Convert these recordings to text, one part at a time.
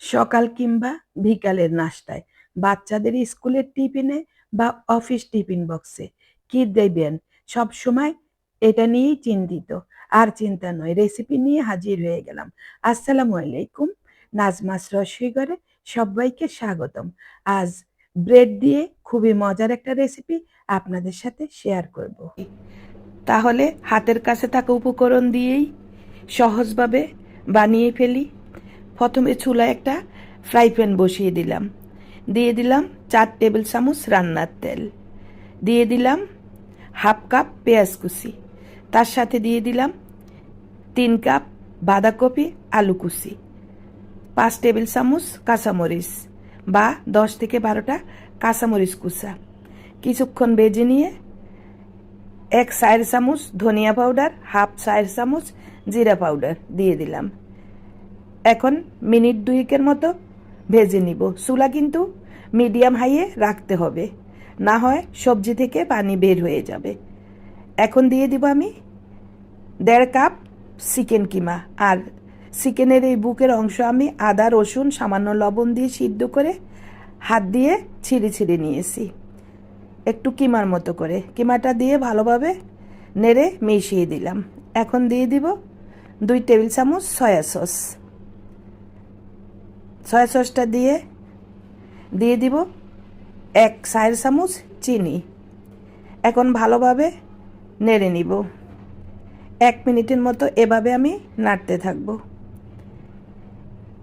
সকাল কিংবা বিকালের নাস্তায়। বাচ্চাদের স্কুলের টিফিনে বা অফিস টিফিন বক্সে। কি দেবেন? সব সময় এটা নিয়েই চিন্তিত। আর চিন্তা নয় রেসিপি নিয়ে হাজির হয়ে গেলাম। আসসালামু আলাইকুম। নাজমাস রসইগরে সবাইকে স্বাগতম। আজ ব্রেড দিয়ে খুবই মজার একটা রেসিপি আপনাদের সাথে শেয়ার করব। তাহলে হাতের কাছে থাকা উপকরণ দিয়েই সহজভাবে বানিয়ে ফেলি। প্রথমে চুলায় একটা ফ্রাই প্যান বসিয়ে দিলাম। দিয়ে দিলাম চার টেবিল চামচ রান্নার তেল। দিয়ে দিলাম হাফ কাপ পেঁয়াজ কুচি। তার সাথে দিয়ে দিলাম তিন কাপ বাঁধাকপি আলু কুচি। পাঁচ টেবিল চামচ কাঁচামরিচ বা দশ থেকে বারোটা কাঁচামরিচ কুচা। কিছুক্ষণ বেজে নিয়ে এক চায়ের চামচ ধনিয়া পাউডার, হাফ চায়ের চামচ জিরা পাউডার দিয়ে দিলাম। এখন মিনিট দুইকের মতো ভেজে নিব। চুলা কিন্তু মিডিয়াম হাইয়ে রাখতে হবে। না হয় সবজি থেকে পানি বের হয়ে যাবে। এখন দিয়ে দিব আমি দেড় কাপ চিকেন কিমা। আর চিকেনের এই বুকের অংশ আমি আদা, রসুন, সামান্য লবণ দিয়ে সিদ্ধ করে হাত দিয়ে ছিঁড়ে ছিঁড়ে নিয়েছি। একটু কিমার মতো করে। কিমাটা দিয়ে ভালোভাবে নেড়ে মিশিয়ে দিলাম। এখন দিয়ে দিব দুই টেবিল চামচ সয়া সস। সয়া সসটা দিয়ে দিয়ে দিব এক চায়ের চামচ চিনি। এখন ভালোভাবে নেড়ে নিব। এক মিনিটের মতো এভাবে আমি নাড়তে থাকব।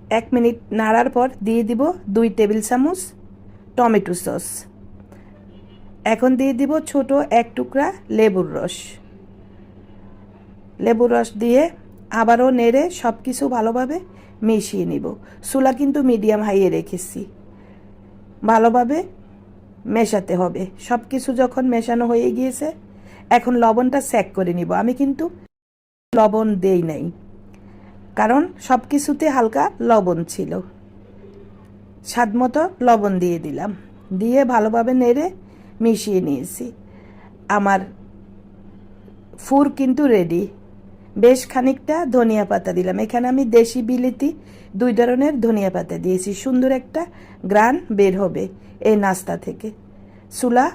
এক মিনিট নাড়ার পর দিয়ে দিব দুই টেবিল চামচ টমেটো সস। এখন দিয়ে দিব ছোট এক টুকরা লেবুর রস। লেবুর রস দিয়ে আবারও নেড়ে সব কিছু ভালোভাবে মিশিয়ে নিব। চুলা কিন্তু মিডিয়াম হাইয়ে রেখেছি। ভালোভাবে মেশাতে হবে। সব কিছু যখন মেশানো হয়ে গিয়েছে, এখন লবণটা স্যাক করে নিব। আমি কিন্তু লবণ দেই নাই, কারণ সব কিছুতে হালকা লবণ ছিল। স্বাদ মতো লবণ দিয়ে দিলাম। দিয়ে ভালোভাবে নেড়ে মিশিয়ে নিয়েছি। আমার ফুর কিন্তু রেডি। বেশ খানিকটা ধনিয়া পাতা দিলাম। এখানে আমি দেশি বিলিতি, দুই ধরনের ধনিয়া পাতা দিয়েছি। সুন্দর একটা গ্রান বের হবে এই নাস্তা থেকে। চুলা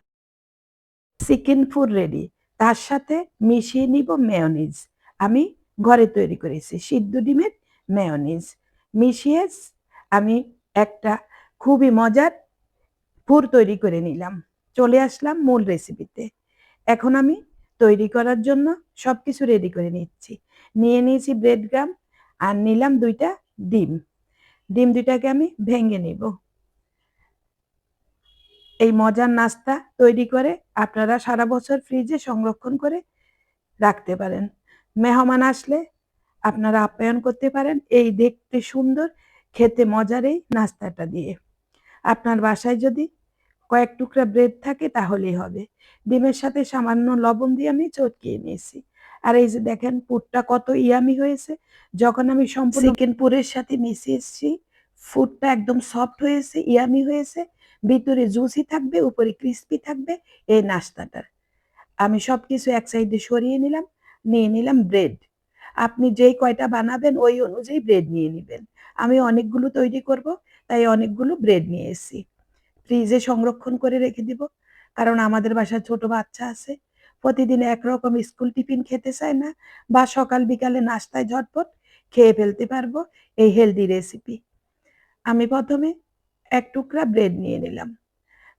চিকেন ফুড রেডি তার সাথে মিশিয়ে নিব মেয়নিজ আমি ঘরে তৈরি করেছি, সিদ্ধ ডিমের মেয়নিজ মিশিয়ে আমি একটা খুবই মজার ফুর তৈরি করে নিলাম। চলে আসলাম মূল রেসিপিতে এখন আমি তৈরি করার জন্য সব কিছু রেডি করে নিচ্ছি। নিয়ে নিয়েছি ব্রেড গ্রাম আর নিলাম দুইটা ডিম। ডিম দুইটাকে আমি ভেঙে নিব। এই মজার নাস্তা তৈরি করে আপনারা সারা বছর ফ্রিজে সংরক্ষণ করে রাখতে পারেন। মেহমান আসলে আপনারা আপ্যায়ন করতে পারেন এই দেখতে সুন্দর, খেতে মজার এই নাস্তাটা দিয়ে। আপনার বাসায় যদি কয়েক টুকরা ব্রেড থাকে তাহলেই হবে। ডিমের সাথে সামান্য লবণ দিয়ে আমি চটকিয়ে নিয়েছি। আর এই যে দেখেন, পুরটা কত ইয়ামি হয়েছে। যখন আমি সম্পূর্ণ চিকেন পুরের সাথে মিশিয়েছি ফুডটা একদম সফট হয়েছে, ইয়ামি হয়েছে। ভিতরে জুসি থাকবে, উপরে ক্রিস্পি থাকবে এই নাস্তাটার। আমি সব কিছু এক সাইডে সরিয়ে নিলাম, নিয়ে নিলাম ব্রেড আপনি যেই কয়টা বানাবেন, ওই অনুযায়ী ব্রেড নিয়ে নেবেন। আমি অনেকগুলো তৈরি করব, তাই অনেকগুলো ব্রেড নিয়ে এসেছি। ফ্রিজে সংরক্ষণ করে রেখে দিব। কারণ আমাদের বাসায় ছোট বাচ্চা আছে, প্রতিদিন একরকম স্কুল টিফিন খেতে চায় না বা সকাল বিকালে নাস্তায় ঝটপট খেয়ে ফেলতে পারব এই হেলদি রেসিপি আমি প্রথমে এক টুকরা ব্রেড নিয়ে নিলাম।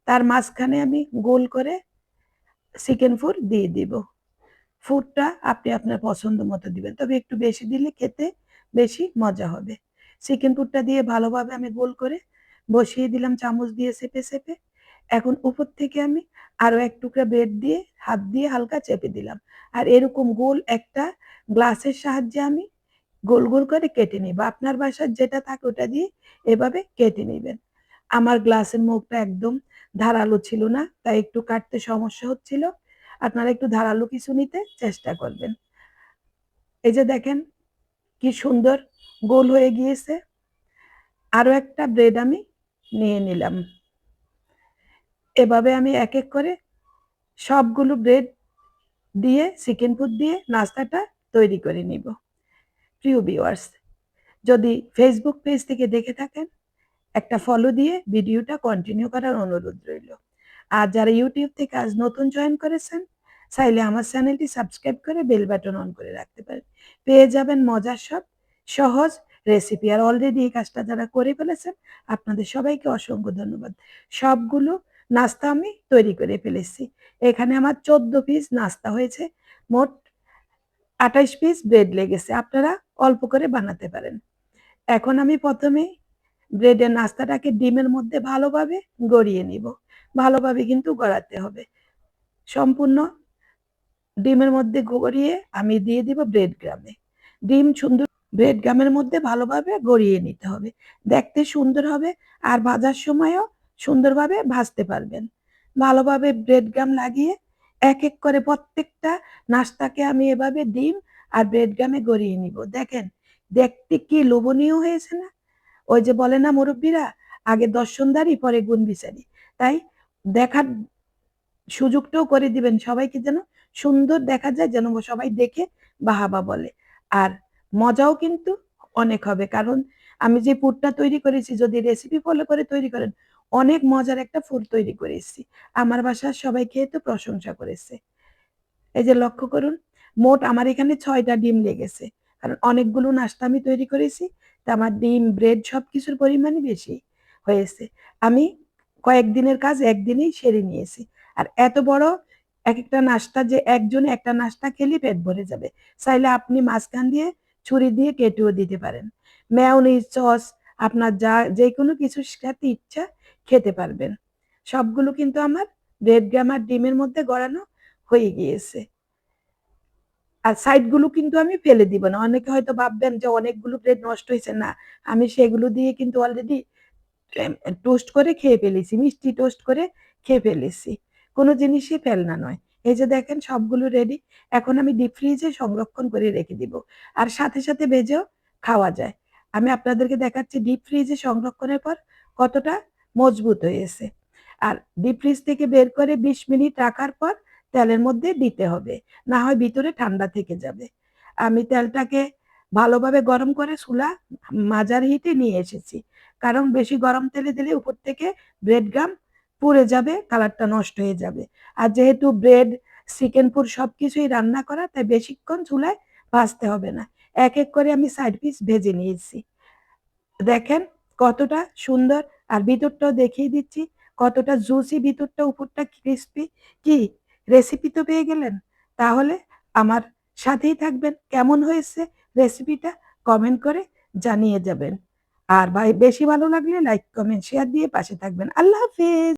তার মাঝখানে আমি গোল করে চিকেন ফুড দিয়ে দিব। ফুডটা আপনি আপনার পছন্দ মতো দিবেন, তবে একটু বেশি দিলে খেতে বেশি মজা হবে। চিকেন ফুডটা দিয়ে ভালোভাবে আমি গোল করে বসিয়ে দিলাম চামচ দিয়ে চেপে চেপে। এখন উপর থেকে আমি আরও এক টুকরা ব্রেড দিয়ে হাত দিয়ে হালকা চেপে দিলাম। আর এরকম গোল একটা গ্লাসের সাহায্যে আমি গোল গোল করে কেটে নিব। আপনার বাসার যেটা থাকে ওটা দিয়ে এভাবে কেটে নেবেন। আমার গ্লাসের মুখটা একদম ধারালো ছিল না, তাই একটু কাটতে সমস্যা হচ্ছিল। আপনারা একটু ধারালো কিছু নিতে চেষ্টা করবেন। এই যে দেখেন কি সুন্দর গোল হয়ে গিয়েছে। আরও একটা ব্রেড আমি নিয়ে নিলাম। এভাবে আমি এক এক করে সবগুলো ব্রেড দিয়ে চিকেন ফুড দিয়ে, নাস্তাটা তৈরি করে নিব। প্রিয় ভিওয়ার্স যদি ফেসবুক পেজ থেকে দেখে থাকেন, একটা ফলো দিয়ে ভিডিওটা কন্টিনিউ করার অনুরোধ রইল। আর যারা ইউটিউব থেকে আজ নতুন জয়েন করেছেন, চাইলে আমার চ্যানেলটি সাবস্ক্রাইব করে বেল বাটন অন করে রাখতে পারেন। পেয়ে যাবেন মজার সব সহজ রেসিপি আর অলরেডি এই কাজটা যারা করে ফেলেছেন, আপনাদের সবাইকে অসংখ্য ধন্যবাদ। সবগুলো নাস্তা আমি তৈরি করে ফেলেছি। এখানে আমার চোদ্দ পিস নাস্তা হয়েছে, মোট আঠাইশ পিস ব্রেড লেগেছে। আপনারা অল্প করে বানাতে পারেন। এখন আমি প্রথমে ব্রেডের নাস্তাটাকে ডিমের মধ্যে ভালোভাবে গড়িয়ে নিব। ভালোভাবে কিন্তু গড়াতে হবে। সম্পূর্ণ ডিমের মধ্যে গড়িয়ে আমি দিয়ে দিব ব্রেড গ্রামে ডিম সুন্দর ব্রেড গ্রামের মধ্যে ভালোভাবে গড়িয়ে নিতে হবে। দেখতে সুন্দর হবে আর ভাজার সময়ও সুন্দরভাবে ভাজতে পারবেন। ভালোভাবে ব্রেড গ্রাম লাগিয়ে এক এক করে প্রত্যেকটা নাস্তাকে আমি এভাবে ডিম আর ব্রেড গ্রামে গড়িয়ে নিব। দেখেন, দেখতে কি লোভনীয় হয়েছে না? ওই যে বলে না মুরব্বীরা, আগে দর্শনদারি পরে গুণ বিচারি। তাই দেখার সুযোগটাও করে দিবেন সবাইকে যেন সুন্দর দেখা যায়, যেন সবাই দেখে বাহাবা বলে। আর মজাও কিন্তু অনেক হবে। কারণ আমি যে পুরটা তৈরি করেছি, যদি রেসিপি ফলো করে তৈরি করেন, অনেক মজার একটা ফুড তৈরি করেছি। আমার বাসার সবাই খেয়ে তো প্রশংসা করেছে। এই যে লক্ষ্য করুন, মোট আমার এখানে ছয়টা ডিম লেগেছে। কারণ অনেকগুলো নাস্তা আমি তৈরি করেছি, তা আমার ডিম ব্রেড সব কিছুর পরিমাণই বেশি হয়েছে। আমি কয়েকদিনের কাজ একদিনেই সেরে নিয়েছি। আর এত বড় এক একটা নাস্তা যে একজনে একটা নাস্তা খেলে পেট ভরে যাবে। চাইলে আপনি মাঝখান দিয়ে ছুরি দিয়ে কেটেও দিতে পারেন। ম্যাওনিজ সস আপনার যা যে কোনো কিছুর সাথে ইচ্ছা খেতে পারবেন। সবগুলো কিন্তু আমার ব্রেড গ্রাম আর ডিমের মধ্যে গড়ানো হয়ে গিয়েছে। আর সাইডগুলো কিন্তু আমি ফেলে দিব না। অনেকে হয়তো ভাববেন যে অনেকগুলো ব্রেড নষ্ট হয়েছে। না, আমি সেগুলো দিয়ে কিন্তু অলরেডি টোস্ট করে খেয়ে ফেলেছি। মিষ্টি টোস্ট করে খেয়ে ফেলেছি। কোনো জিনিসই ফেলনা নয়। এই যে দেখেন সবগুলো রেডি এখন আমি ডিপ ফ্রিজে সংরক্ষণ করে রেখে দিব। আর সাথে সাথে ভেজেও খাওয়া যায়। আমি আপনাদেরকে দেখাচ্ছি ডিপ ফ্রিজে সংরক্ষণের পর কতটা মজবুত হয়েছে। আর ডিপ ফ্রিজ থেকে বের করে বিশ মিনিট রাখার পর তেলের মধ্যে দিতে হবে। না হয় ভিতরে ঠান্ডা থেকে যাবে। আমি তেলটাকে ভালোভাবে গরম করে চুলা মাজার হিটে নিয়ে এসেছি। কারণ বেশি গরম তেলে দিলে উপর থেকে ব্রেড গাম পুড়ে যাবে, কালারটা নষ্ট হয়ে যাবে। আর যেহেতু ব্রেড, চিকেন পুর সব কিছুই রান্না করা, তাই বেশিক্ষণ চুলায় ভাজতে হবে না। এক এক করে আমি সাইড পিস ভেজে নিয়েছি। দেখেন কতটা সুন্দর, আর ভিতরটাও দেখিয়ে দিচ্ছি, কতটা জুসি ভিতরটা, উপরটা ক্রিস্পি কি? রেসিপি তো পেয়ে গেলেন? তাহলে আমার সাথেই থাকবেন। কেমন হয়েছে রেসিপিটা কমেন্ট করে জানিয়ে যাবেন। আর বেশি ভালো লাগলে লাইক কমেন্ট শেয়ার দিয়ে পাশে থাকবেন। আল্লাহ হাফিজ!